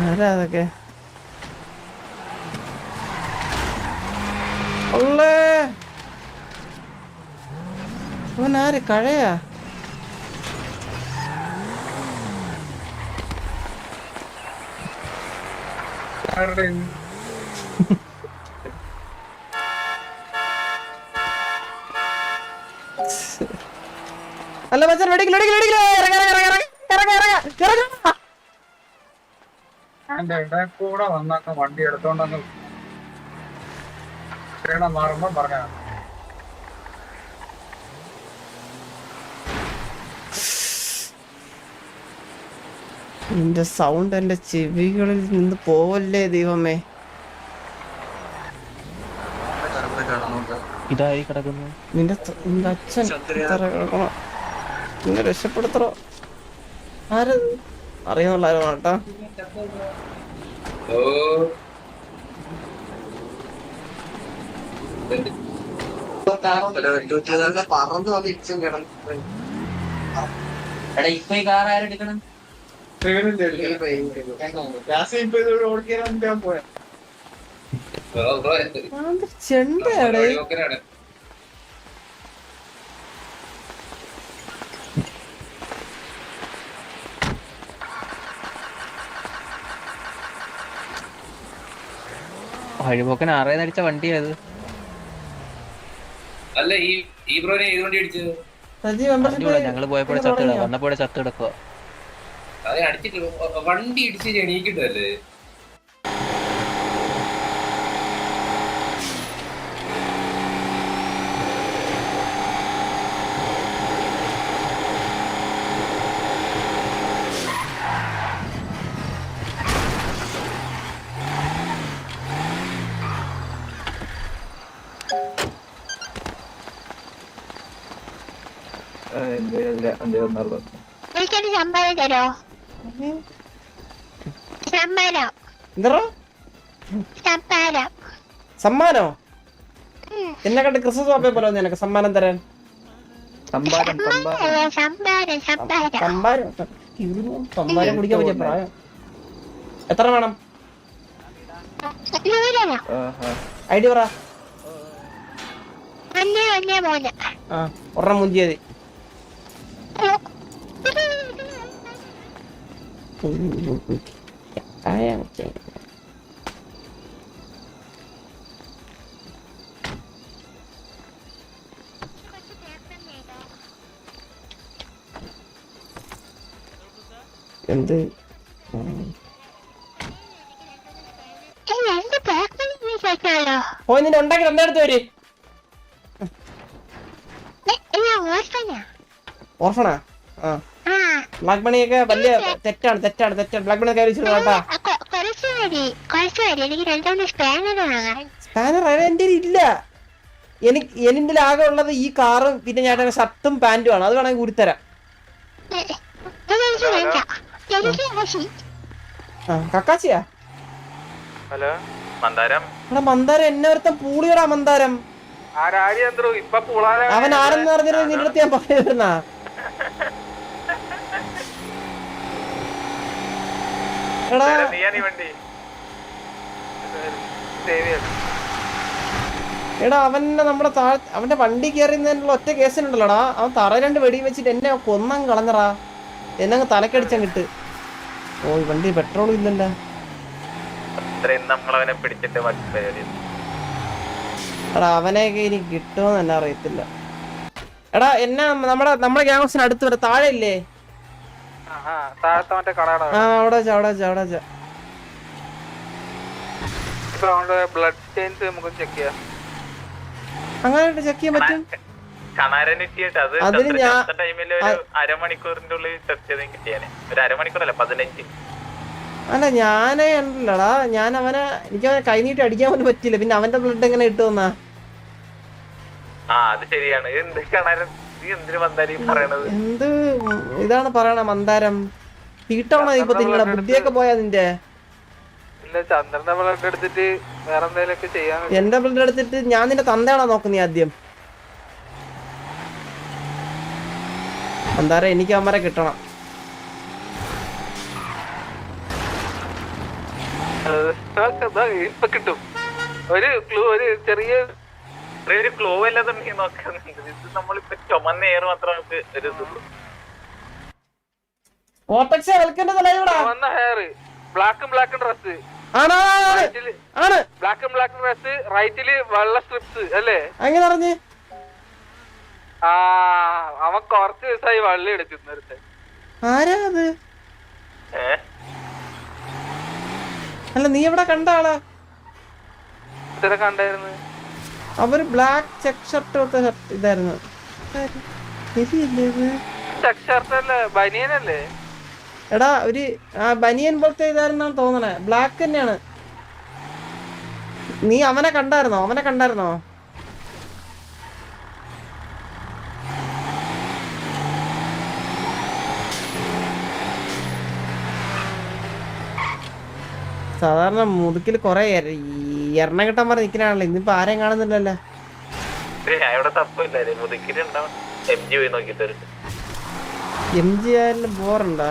ആരാ അതൊക്കെ? ഉള്ളേ! ആര്? കഴയാ? അല്ല മച്ചാൻ വെടിക്കില്ല വെടിക്കില്ല വെടിക്കില്ല ഇറങ്ങ ഇറങ്ങ ഇറങ്ങ ഇറങ്ങ ഇറങ്ങ. എന്റെ ഇടയിൽ കൂടെ വന്നങ്ങ് വണ്ടി എടുത്തോണ്ടങ്ങ് ക്ഷീണം മാറുമ്പോ പറഞ്ഞ നിന്റെ സൗണ്ട് എന്റെ ചെവികളിൽ നിന്ന് പോവല്ലേ ദൈവമേ? ഇതായി കിടക്കുന്നു. നിന്റെ നിന്റെ അച്ഛൻ രക്ഷപ്പെടുത്തറോ കിടക്കണോ? പറന്നു ആരോ കേട്ടാ എടാ ഇപ്പൊ ഈ കാർ ആരെടുക്കണം ചെണ്ടയാടേ വഴിപോക്കൻ ആറേന്ന് അടിച്ച വണ്ടിയത് അല്ല ഈ ഈ ബ്രോനെ ഏത് വണ്ടി അടിച്ചത്? ഞങ്ങൾ പോയപ്പോഴെ ചത്ത് കിടക്കുക വന്നപ്പോഴെ ചത്ത് കിടക്കുക അത് അടിച്ചിട്ട് വണ്ടി ഇടിച്ച് എണീക്കിട്ടല്ലേ എനിക്കൊരു സമ്മാനം തരോ? സമ്മാനം. എന്തോ സമ്മാനം. സമ്മാനോ? എന്നെ കണ്ട് ക്രിസ്മസ് പാപ്പയെ പോലെ വന്നു നിനക്ക് സമ്മാനം തരാൻ. സമ്മാനം സമ്മാനം ഇവന് സമ്മാനം കുടിക്കാൻ പറ്റിയ പ്രായം. എത്ര വേണം? ഐ ഡി പറ. ഒരെണ്ണം മുഞ്ചിയത് എന്ത്? am പേപ്പർ ചോദിച്ചാലോ പോയി നിന്നെ ഉണ്ടാക്കി രണ്ടെടുത്ത് വര്. ഓർഫണാ? ആ. ബ്ലാക്ക് മണിയൊക്കെ വലിയ തെറ്റാണ് തെറ്റാണ് തെറ്റാണ്. ബ്ലാക്ക് മണി കയറി കേട്ടാ സ്പാനർ എന്റെ ഇല്ല. എനിക്ക് എനിക്ക് ആകെ ഉള്ളത് ഈ കാറും പിന്നെ ഞാൻ ഷർട്ടും പാന്റും ആണ്. അത് വേണമെങ്കിൽ കൂടിത്തരാം കക്കാച്ചിയാ? ഹലോ. മന്ദാരം? എടാ മന്ദാരം എന്നെ ഒരുത്തൻ പൂളിയടാ മന്ദാരം. അവൻ ആരെന്ന് പറഞ്ഞിട്ട് നിന്റെ അടുത്ത് ഞാൻ പറയുന്ന എടാ. അവനെ നമ്മുടെ താഴെ അവന്റെ വണ്ടി കയറിയതിനുള്ള ഒറ്റ കേസിനുണ്ടല്ലോടാ. അവൻ തറ രണ്ട് വെടി വെച്ചിട്ട് എന്നെ കൊന്നം കളഞ്ഞറാ എന്നെ അങ്ങ് തലക്കടിച്ചങ്ങിട്ട് ഓ വണ്ടി പെട്രോൾ ഇല്ലല്ലോ. അവനെ ഇനി കിട്ടുമെന്ന് എന്നെ അറിയത്തില്ല. എടാ എന്നെ നമ്മുടെ നമ്മുടെ ഗ്യാങ്സിന് അടുത്ത് വരെ താഴെ ഇല്ലേ ആഹാ താഴത്തെ മറ്റേ ആ അവിടെ വെച്ചാ അവിടെ വെച്ചാ അവിടെ വെച്ചാ. ബ്ലഡ് സ്റ്റെയിൻസ് നമുക്ക് ചെക്ക് ചെയ്യാം. അങ്ങനെ ചെക്ക് ചെയ്യാൻ പറ്റും. കണാരനിട്ടിട്ട് അത് അതിന് ഞാൻ- അരമണിക്കൂറിന്റെ ഉള്ളിൽ ടെസ്റ്റ് ചെയ്ത് കിട്ടിയാനെ. ഒരു അരമണിക്കൂറല്ല പതിനഞ്ച്. അല്ല ഞാനേ ഉണ്ടല്ലടാ ഞാൻ അവനെ എനിക്ക് അവനെ കൈനീട്ടി അടിക്കാൻ പോലും പറ്റില്ല പിന്നെ അവന്റെ ബ്ലഡ് എങ്ങനെ ഇട്ടുവന്നാ ആ അത് ശരിയാണ്. എന്ത് കണാരൻ നീ എന്തിനു ഈ പറയണത്? എന്ത് ഇതാണ് പറയണ മന്ദാരം? തീട്ടാണോ ഇപ്പൊ തിന്നണ ബുദ്ധിയൊക്കെ പോയാ നിന്റെ? ചന്ദ്രന്റെ ബ്ലഡ് എടുത്തിട്ട് വേറെ എന്തെങ്കിലുമൊക്കെ ചെയ്യാൻ എന്റെ ബ്ലഡ് എടുത്തിട്ട് ഞാൻ നിന്റെ തന്തയാണോ നോക്കുന്നേ ആദ്യം? മന്ദാരം എനിക്ക് അവന്മാരെ കിട്ടണം. ഇപ്പൊ കിട്ടും. ഒരു ക്ലൂ ഒരു ചെറിയ ഒരു ക്ലൂ അല്ലാതെ നോക്കുന്നുണ്ട് ഇത് നമ്മളിപ്പോ ചുമന്ന എയർ മാത്രം നമുക്ക് ഒരു ഓട്ടക്സ് വെൽക്കന്റെ തലയിലൂടാ വന്ന ഹെയർ ബ്ലാക്കും ബ്ലാക്കും ഡ്രസ് ആണോ ആണ് ബ്ലാക്കും ബ്ലാക്കും ഡ്രസ് റൈറ്റിൽ വെള്ള സ്ട്രിപ്സ് അല്ലേ? അങ്ങനെ അറിഞ്ഞ് ആ അവൻ കുറച്ച് ദിവസമായി വള്ളി എടുക്കുന്നൊരുത്തെ ആരാ അത്? അല്ല നീ എവിടെ കണ്ട ആളാ? ഇത്ര കണ്ടായിരുന്നു? അവർ ബ്ലാക്ക് ചെക്ക് ഷർട്ട് കൊടുത്ത ഷർട്ട് ഇതായിരുന്നു. എടാ ഒരു ബനിയൻ പോലത്തെ ഇതായിരുന്നാണ് തോന്നണേ. ബ്ലാക്ക് തന്നെയാണ്. നീ അവനെ കണ്ടായിരുന്നോ? അവനെ കണ്ടായിരുന്നോ? സാധാരണ മുതുക്കിൽ കൊറേ എണ്ണ കിട്ടാൻ പറഞ്ഞ നിൽക്കണാണല്ലോ ഇന്നിപ്പോ ആരെയും കാണുന്നില്ലല്ലോ. എം ജി ആയാലും ബോറുണ്ടോ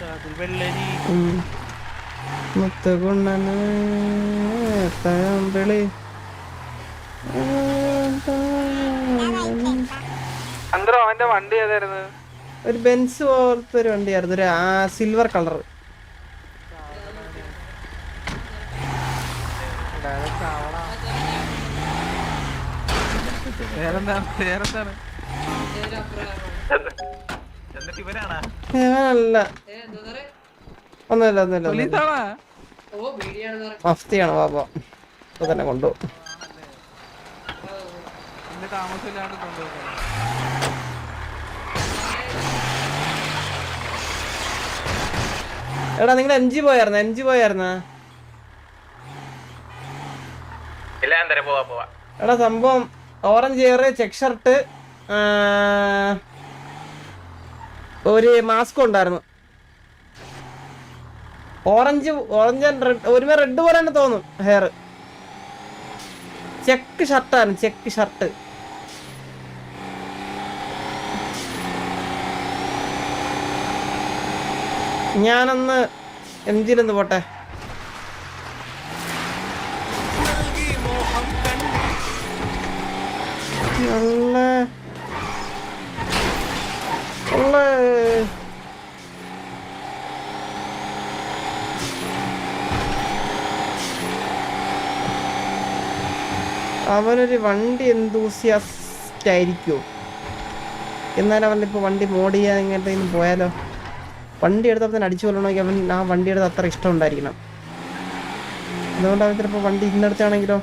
കാതിൽ വെള്ളരി. മുത്തുകുണ്ണന് തഴമ്പിളി അന്തരം അവന്റെ വണ്ടി ഏതായിരുന്നു? ഒരു ബെൻസ് പോലത്തെ ഒരു വണ്ടിയായിരുന്നു. ഒരു ആ സിൽവർ കളർ വേറെന്താണ്? ഇവരാണ് അല്ല ഒന്നുമില്ല ഒന്നുമില്ല മഫ്തിയാണ് ബാബ ഇപ്പൊ തന്നെ കൊണ്ടു. താമസമില്ലാണ്ട് എടാ നിങ്ങൾ എം ജി എൻജി എം ജി പോയായിരുന്ന? പോവാ പോവാ. എടാ സംഭവം ഓറഞ്ച് ചെയർ ചെക്ക് ഷർട്ട് ഒരു മാസ്ക് ഉണ്ടായിരുന്നു. ഓറഞ്ച് ഓറഞ്ച് റെഡ് ഒരുമ റെഡ് പോലെ തന്നെ തോന്നും ഹെയർ ചെക്ക് ഷർട്ടായിരുന്നു ചെക്ക് ഷർട്ട് ഞാനൊന്ന് എം പോട്ടെ. നല്ല അവനൊരു വണ്ടി എന്തൂസിയാസ്റ്റ് ആയിരിക്കുമോ എന്നാലും അവൻ ഇപ്പോൾ വണ്ടി മോഡ് ചെയ്യാൻ എങ്ങോട്ടെങ്കിലും പോയാലോ? വണ്ടി എടുത്തപ്പോൾ തന്നെ അടിച്ചു കൊല്ലണമെങ്കിൽ അവൻ ആ വണ്ടി എടുത്ത് അത്ര ഇഷ്ടം ഉണ്ടായിരിക്കണം. അതുകൊണ്ട് അവൻ ചിലപ്പോൾ വണ്ടി ഇന്നെടുത്താണെങ്കിലോ?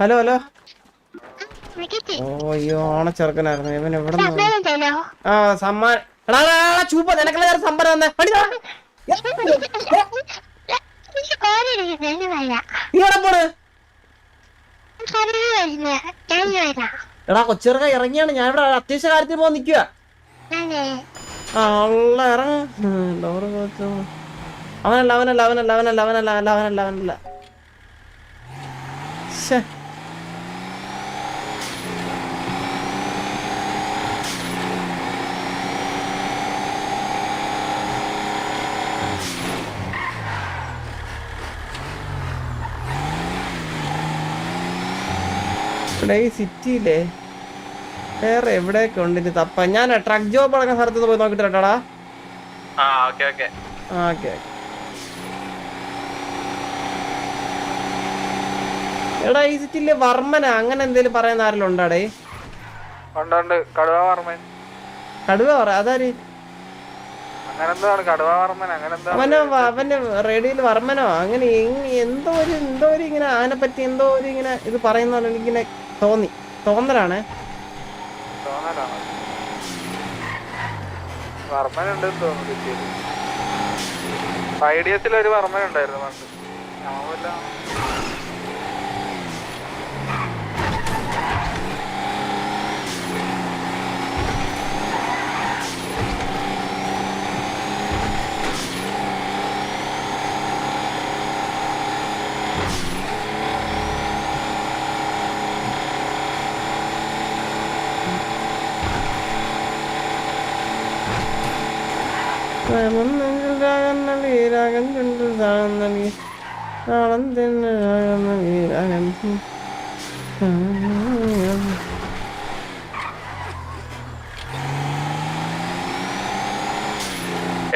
Hello hello. ഓ അയ്യോ ഓണ ചെറുക്കനായിരുന്നു ഇവൻ എവിടെ ആ സമ്മാൻ ചൂപ്പ നിനക്കുള്ള സമ്മാനം തന്നെ? ഇറങ്ങിയാണ്. ഞാൻ ഇവിടെ അത്യാവശ്യ കാര്യത്തിൽ പോകാൻ നിക്കുക അവനല്ല ഇറങ്ങ. ഡോറ് അവനല്ല അവനല്ല അവനല്ല അവനല്ല അവനല്ല അവനല്ല അവനല്ല. ഇവിടെ ഈ സിറ്റിയിലെ വേറെ എവിടെയൊക്കെ ഉണ്ട്? ഇനി തപ്പ. ഞാൻ ട്രക്ക് ജോബ് അടക്കുന്ന സ്ഥലത്ത് പോയി നോക്കിട്ട് കേട്ടോടാ ആ ഓക്കെ ഓക്കെ. ആ ഓക്കെ എടാ ഈ സിറ്റിയിലെ വർമ്മന. അങ്ങനെ എന്തേലും പറയുന്ന ആരെങ്കിലും ഉണ്ടാടേ? കടുവ വർമ്മൻ. കടുവ പറ അതാര്? അവന്റെ റേഡിയോയിൽ വർമ്മനോ? അങ്ങനെ എന്തോ ഒരു എന്തോ ഒരു ഇങ്ങനെ അതിനെ പറ്റി എന്തോ ഒരു ഇങ്ങനെ ഇത് പറയുന്ന ഇങ്ങനെ തോന്നി തോന്നലാണ്. വർമ്മനുണ്ട് ഒരു വർമ്മനുണ്ടായിരുന്നു പണ്ട്. ഞാൻ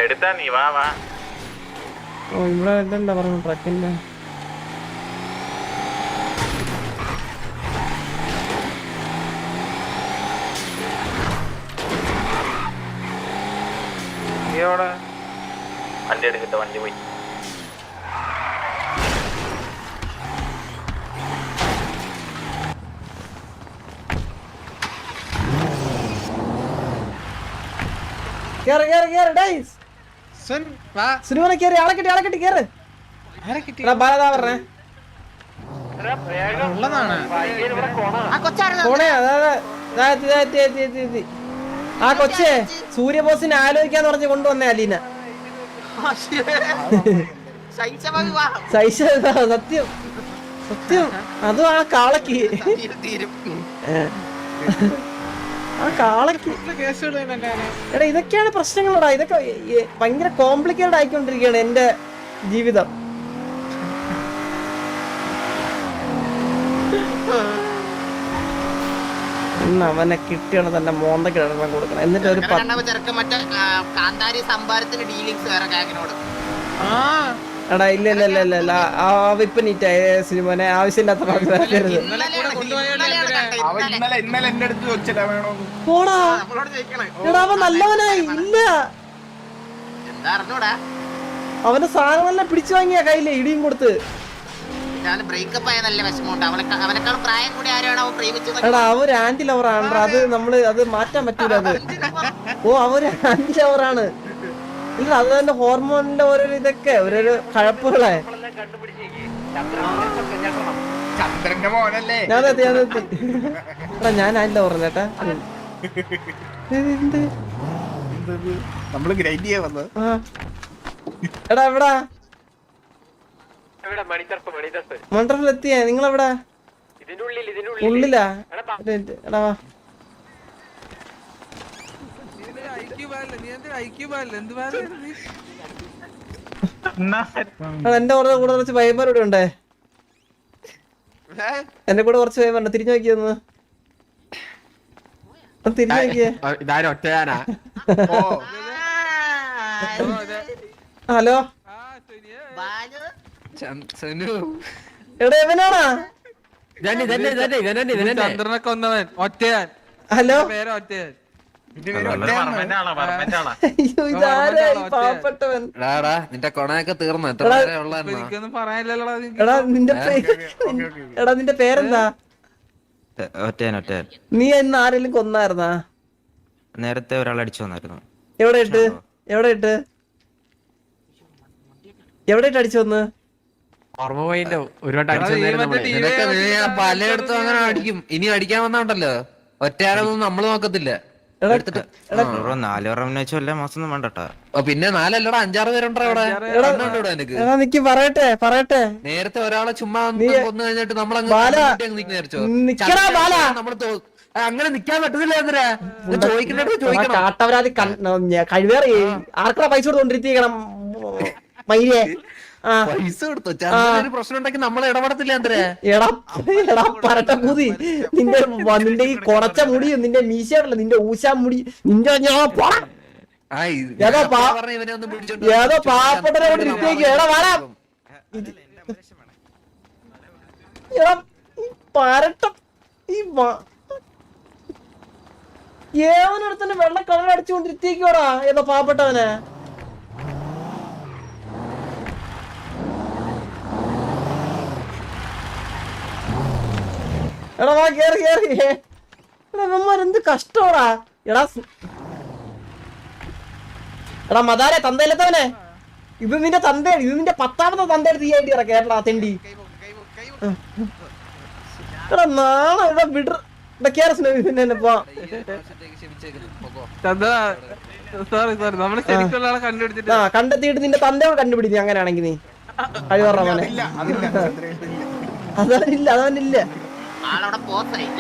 എടുത്താ നീ വാ വാ. ഇവിടെ ഇതല്ല പറഞ്ഞു ട്രക്കിന്റെ വണ്ടി എടുക്കട്ടെ വണ്ടി പോയി. കേറ് കേറ് കേറ് ഡേയ്സ് സിനിമനെ കേറി ആളെ കെട്ടി ആളെ കെട്ടി കേറ്. എടാ ബാലതാ പറഞ്ഞേ. പോണേ അതായത് ദാ എത്തി, ദാ എത്തി, എത്തി, എത്തി, എത്തി. ആ കൊച്ചേ സൂര്യബോസിനെ ആലോചിക്കാന്ന് പറഞ്ഞ് കൊണ്ടുവന്നേ അലീന. ശൈശ സത്യം. സത്യം. അതും ആ കാളക്ക് ആ കാളക്ക്. എടാ ഇതൊക്കെയാണ് പ്രശ്നങ്ങളടാ. ഇതൊക്കെ ഭയങ്കര കോംപ്ലിക്കേറ്റഡ് ആയിക്കൊണ്ടിരിക്കുകയാണ് എന്റെ ജീവിതം. അവനെ കിട്ടിയാണ് തന്നെ മോന്ത ഇടണം കൊടുക്കണം. എന്നിട്ട് ഒരു പത്ത് ചെറുക്കൻ മറ്റേ ആ, കാന്താരി സംഭാരത്തിന്റെ ഡീലിങ്സ് വേറെ കാക്കിനോട് എടാ ഇല്ല ഇല്ല ഇല്ല ഇല്ല ഇല്ല. ആ വിപ്പ് നീറ്റായ സിനിമനെ. ആവശ്യമില്ലാത്ത വെച്ചിട്ടാ പോടാ. എടാ അവൻ നല്ലവനായി. ഇല്ല. അവന്റെ സാധനമെല്ലാം പിടിച്ചു വാങ്ങിയ കയ്യിൽ ഇടിയും കൊടുത്ത്. എടാ അവർ ആന്റി ലവർ ആണ്ട്രാ അത് നമ്മൾ അത് മാറ്റാൻ പറ്റൂല അത്. ഓ അവർ ആന്റി ലവറാണ് ഇല്ല അത് തന്നെ ഹോർമോണിന്റെ ഓരോ ഇതൊക്കെ ഓരോരോ കഴപ്പുകളെ. ഞാൻ എത്തി ഞാൻ എത്തി. എടാ ചേട്ടാ എന്ത് നമ്മൾ ഗ്രൈൻഡ് ചെയ്യാൻ വന്നത്. എടാ എവിടാ? ഇവിടെ മണിത്തർപ്പ് മണിത്തർപ്പ്. മണ്ടറിലെത്തിയേ നിങ്ങളെവിടാ? ഇതിന്റെ ഉള്ളിൽ ഇതിന്റെ ഉള്ളിൽ ഉള്ളിലാ. എടാ വാ എടാ, എന്റെ കൂടെ കൂടെ കുറച്ച് പയ്യന്മാർ ഇവിടെ ഉണ്ടേ? എന്റെ കൂടെ കുറച്ച് പയ്യന്മാരുണ്ട് തിരിഞ്ഞു നോക്കിയൊന്ന് തിരിഞ്ഞു നോക്കിയേ. ഹലോ? എടാ എവനാണാ ഹലോ? പേര് ഒറ്റയാൻ. നിന്റെ കൊണയൊക്കെ തീർന്നു? എത്ര എടാ, നിന്റെ പേര് എടാ നിന്റെ പേരെന്താ? ഒറ്റയാൻ ഒറ്റയാൻ നീ ഇന്ന് ആരെങ്കിലും കൊന്നായിരുന്നാ? നേരത്തെ ഒരാൾ അടിച്ചു വന്നായിരുന്നു. എവിടെ ഇട്ട്? എവിടെ ഇട്ട്? എവിടെ ഇട്ട് അടിച്ചു വന്ന്? ഓർമ്മ പോയില്ലോ. ഒരു അടിച്ചു. TV നിനക്ക് പലയിടത്തും അങ്ങനെ അടിക്കും. ഇനി അടിക്കാൻ വന്നോണ്ടല്ലോ. ഒറ്റയാളൊന്നും നമ്മൾ നോക്കത്തില്ല. പിന്നെ നാലല്ലടാ അഞ്ചാറ് പേരുണ്ടോ ഇവിടെ എടാ, എണ്ണമുണ്ടോ നിനക്ക്. എടാ നിക്ക് പറയട്ടെ പറയട്ടെ. നേരത്തെ ഒരാളെ ചുമ്മാ കൊന്നു കഴിഞ്ഞിട്ട് നമ്മൾ നമ്മൾ അങ്ങനെ നിക്കാൻ പറ്റുന്നില്ല എന്തിനാ ചോദിക്കണ്ടോ ചോദിക്കണം. കാട്ടവരാതി കഴിവേറി ആർക്കടാ പൈസ കൊടുത്തോണ്ടിരിക്കണം മൈരേ ആ പൈസ കൊടുത്തു? ഒരു പ്രശ്നം ഉണ്ടെങ്കിൽ നമ്മൾ ഇടപെടത്തില്ല എന്തിനാ എടാ എടാ പരട്ട കൂതി നിന്റെ നിന്റെ ഈ കൊറച്ച മുടിയും നിന്റെ മീശയല്ല നിന്റെ ഊശാ മുടി. നിന്റെ ഞാൻ ഏതോ ഞാൻ ഇവനെ ഒന്ന് പിടിച്ചോണ്ട് ഏതോ വരാം. കൊണ്ട് ഇരുത്തിയേക്ക്. എടാ, വാടാ. എടാ ഈ പരട്ടം ഈ വ- ഏവനൊരുത്തന്നെ വെള്ള കളർ അടിച്ചുകൊണ്ടിരുത്തിയേക്കോടാ ഏതോ പാവപ്പെട്ടവനെ? എടാ വാ കേറി കേറി. എടാ ഇവന്മാരെന്ത് കഷ്ടോടാ എടാ എടാ മതാരെ തന്തയിലെത്തവനെ. ഇത് നിന്റെ തന്ത ഇത് നിന്റെ പത്താമത്തെ തന്തയുടെ തീ ആയിട്ട് കേരള തെണ്ടി. എടാ നാളെ എടാ വിടർ കണ്ടെത്തിയിട്ട് നിന്റെ തന്തയോട് കണ്ടുപിടി നീ. അങ്ങനെയാണെങ്കിൽ നീ കഴിവറ മോനെ അതവനില്ല അതവനില്ല. ആളവിടെ പോത്തായി